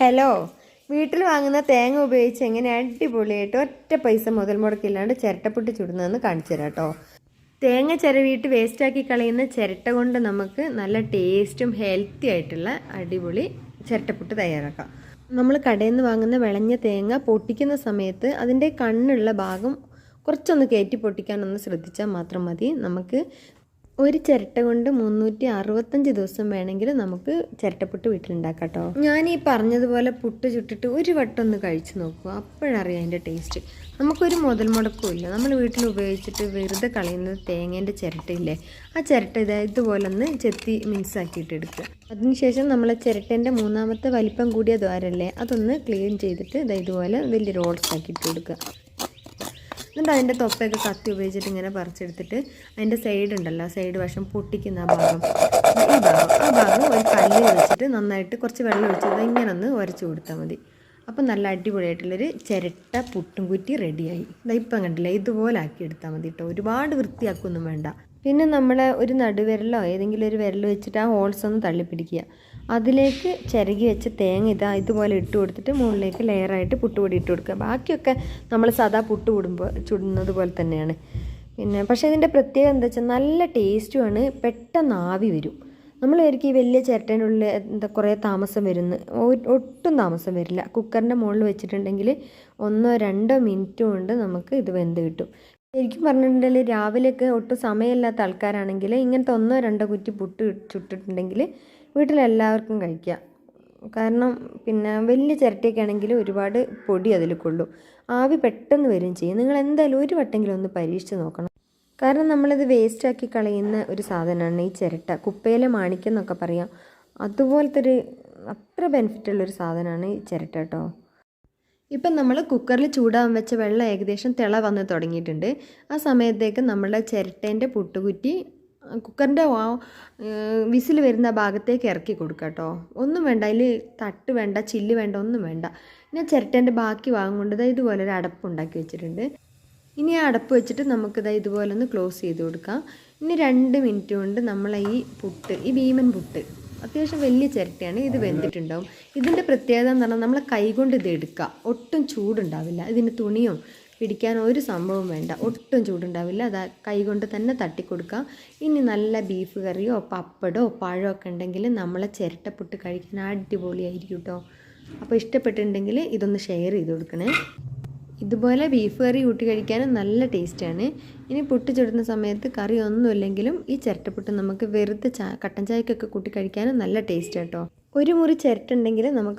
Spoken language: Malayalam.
ഹലോ. വീട്ടിൽ വാങ്ങുന്ന തേങ്ങ ഉപയോഗിച്ച് എങ്ങനെ അടിപൊളിയായിട്ട് ഒറ്റ പൈസ മുതൽ മുടക്കില്ലാണ്ട് ചിരട്ടപ്പൊട്ടി ചുടുന്നതെന്ന് കാണിച്ചു തരാം കേട്ടോ. തേങ്ങ ചിരവിയിട്ട് വേസ്റ്റാക്കി കളയുന്ന ചിരട്ട കൊണ്ട് നമുക്ക് നല്ല ടേസ്റ്റും ഹെൽത്തി ആയിട്ടുള്ള അടിപൊളി ചിരട്ടപ്പൊട്ട് തയ്യാറാക്കാം. നമ്മൾ കടയിൽ നിന്ന് വാങ്ങുന്ന വിളഞ്ഞ തേങ്ങ പൊട്ടിക്കുന്ന സമയത്ത് അതിന്റെ കണ്ണുള്ള ഭാഗം കുറച്ചൊന്ന് കയറ്റി പൊട്ടിക്കാനൊന്ന് ശ്രദ്ധിച്ചാൽ മാത്രം മതി. നമുക്ക് ഒരു ചിരട്ട കൊണ്ട് മുന്നൂറ്റി അറുപത്തഞ്ച് ദിവസം വേണമെങ്കിൽ നമുക്ക് ചിരട്ടപ്പുട്ട് വീട്ടിലുണ്ടാക്കാം കേട്ടോ. ഞാൻ ഈ പറഞ്ഞതുപോലെ പുട്ട് ചുട്ടിട്ട് ഒരു വട്ടം ഒന്ന് കഴിച്ചു നോക്കുക അപ്പോഴറിയാം അതിന്റെ ടേസ്റ്റ് നമുക്കൊരു മുതൽ മുടക്കുമില്ല. നമ്മൾ വീട്ടിൽ ഉപയോഗിച്ചിട്ട് വെറുതെ കളയുന്നത് തേങ്ങേന്റെ ചിരട്ടയില്ലേ? ആ ചിരട്ട ഇതാ ഇതുപോലെ ഒന്ന് ചെത്തി മിക്സാക്കിയിട്ട് എടുക്കുക. അതിനുശേഷം നമ്മൾ ചിരട്ടേന്റെ മൂന്നാമത്തെ വലിപ്പം കൂടിയ ദ്വാരല്ലേ? അതൊന്ന് ക്ലീൻ ചെയ്തിട്ട് ഇതാ ഇതുപോലെ വലിയ റോൾസ് ആക്കിയിട്ട് കൊടുക്കുക. എന്നിട്ട് അതിന്റെ തൊപ്പയൊക്കെ കത്തി ഉപയോഗിച്ചിട്ട് ഇങ്ങനെ പറിച്ചെടുത്തിട്ട് അതിന്റെ സൈഡ് ഉണ്ടല്ലോ സൈഡ് വശം പൊട്ടിക്കുന്ന ഭാഗം. ഈ ഭാഗം ആ ഭാഗം ഒരു കല്ലിൽ വെച്ചിട്ട് നന്നായിട്ട് കുറച്ച് വെള്ളം ഒഴിച്ചത് ഇങ്ങനെ ഒന്ന് ഉരച്ച് കൊടുത്താൽ മതി. അപ്പം നല്ല അടിപൊളിയായിട്ടുള്ളൊരു ചിരട്ട പുട്ടും കുറ്റി റെഡിയായി. ഇതാ ഇപ്പം കണ്ടില്ല ഇതുപോലെ ആക്കി എടുത്താൽ മതി കേട്ടോ ഒരുപാട് വൃത്തിയാക്കൊന്നും വേണ്ട. പിന്നെ നമ്മൾ ഒരു നടുവിരലോ ഏതെങ്കിലും ഒരു വിരൽ വെച്ചിട്ട് ആ ഹോൾസ് ഒന്ന് തള്ളിപ്പിടിക്കുക. അതിലേക്ക് ചിരകി വെച്ച തേങ്ങ ഇതാ ഇതുപോലെ ഇട്ട് കൊടുത്തിട്ട് മുകളിലേക്ക് ലെയറായിട്ട് പുട്ടുപൊടി ഇട്ട് കൊടുക്കുക. ബാക്കിയൊക്കെ നമ്മൾ സാധാ പുട്ട് കൂടുമ്പോൾ ചുടുന്നത് പോലെ തന്നെയാണ്. പിന്നെ പക്ഷേ ഇതിന്റെ പ്രത്യേകത എന്താ വെച്ചാൽ നല്ല ടേസ്റ്റുമാണ് പെട്ടെന്ന് ആവി വരും. നമ്മൾ ഈ വലിയ ചിരട്ടേന്റെ ഉള്ളിൽ എന്താ കുറേ താമസം വരുന്നു ഒട്ടും താമസം വരില്ല. കുക്കറിന്റെ മുകളിൽ വെച്ചിട്ടുണ്ടെങ്കിൽ ഒന്നോ രണ്ടോ മിനിറ്റ് കൊണ്ട് നമുക്ക് ഇത് വെന്ത് കിട്ടും. ശരിക്കും പറഞ്ഞിട്ടുണ്ടെങ്കിൽ രാവിലെയൊക്കെ ഒട്ടും സമയമില്ലാത്ത ആൾക്കാരാണെങ്കിൽ ഇങ്ങനത്തെ ഒന്നോ രണ്ടോ കുറ്റി പുട്ട് ചുട്ടിട്ടുണ്ടെങ്കിൽ വീട്ടിലെല്ലാവർക്കും കഴിക്കാം. കാരണം പിന്നെ വലിയ ചിരട്ടയൊക്കെ ആണെങ്കിൽ ഒരുപാട് പൊടി അതിൽ കൊള്ളും. ആവി പെട്ടെന്ന് വരും ചെയ്യും. നിങ്ങൾ എന്തായാലും ഒരു വട്ടെങ്കിലും ഒന്ന് പരീക്ഷിച്ച് നോക്കണം. കാരണം നമ്മളിത് വേസ്റ്റാക്കി കളയുന്ന ഒരു സാധനമാണ് ഈ ചിരട്ട. കുപ്പയിലെ മാണിക്യം എന്നൊക്കെ പറയാം. അതുപോലത്തെ ഒരു അത്ര ബെനിഫിറ്റുള്ളൊരു സാധനമാണ് ഈ ചിരട്ട കേട്ടോ ഇപ്പം നമ്മൾ കുക്കറിൽ ചൂടാകാൻ വെച്ച വെള്ളം ഏകദേശം തിള വന്ന് തുടങ്ങിയിട്ടുണ്ട്. ആ സമയത്തേക്ക് നമ്മളുടെ ചിരട്ടേന്റെ പുട്ടുകുറ്റി കുക്കറിന്റെ വിസിൽ വരുന്ന ഭാഗത്തേക്ക് ഇറക്കി കൊടുക്കുക കേട്ടോ ഒന്നും വേണ്ട അതിൽ തട്ട് വേണ്ട ചില്ല് വേണ്ട ഒന്നും വേണ്ട. ഞാൻ ചിരട്ടേന്റെ ബാക്കി ഭാഗം കൊണ്ട് ദാ ഇതുപോലെ ഒരു അടപ്പ് ഉണ്ടാക്കി വെച്ചിട്ടുണ്ട്. ഇനി അടപ്പ് വെച്ചിട്ട് നമുക്കിതാ ഇതുപോലെ ഒന്ന് ക്ലോസ് ചെയ്ത് കൊടുക്കാം. ഇനി രണ്ട് മിനിറ്റ് കൊണ്ട് നമ്മളെ ഈ പുട്ട് ഈ ഭീമൻ പുട്ട് അത്യാവശ്യം വലിയ ചിരട്ടയാണ് ഇത് വെന്തിട്ടുണ്ടാവും. ഇതിന്റെ പ്രത്യേകത എന്ന് പറഞ്ഞാൽ നമ്മൾ കൈകൊണ്ട് ഇത് എടുക്കുക. ഒട്ടും ചൂടുണ്ടാവില്ല. ഇതിന് തുണിയോ പിടിക്കാൻ ഒരു സംഭവം വേണ്ട. ഒട്ടും ചൂടുണ്ടാവില്ല. അത് കൈകൊണ്ട് തന്നെ തട്ടിക്കൊടുക്കാം ഇനി നല്ല ബീഫ് കറിയോ പപ്പടോ പഴമോ ഒക്കെ ഉണ്ടെങ്കിൽ നമ്മളെ ചിരട്ടപ്പുട്ട് കഴിക്കാൻ അടിപൊളിയായിരിക്കും കേട്ടോ അപ്പോൾ ഇഷ്ടപ്പെട്ടിട്ടുണ്ടെങ്കിൽ ഇതൊന്ന് ഷെയർ ചെയ്ത് കൊടുക്കണേ. ഇതുപോലെ ബീഫ് കറി കൂട്ടി കഴിക്കാനും നല്ല ടേസ്റ്റാണ് ഇനി പുട്ട് ചുടുന്ന സമയത്ത് കറി ഒന്നുമില്ലെങ്കിലും ഈ ചിരട്ടപ്പുട്ട് നമുക്ക് വെറുതെ ചാ കട്ടൻ ചായക്കൊക്കെ കൂട്ടി കഴിക്കാനും നല്ല ടേസ്റ്റ് കേട്ടോ ഒരു മുറി ചിരട്ടുണ്ടെങ്കിൽ നമുക്ക്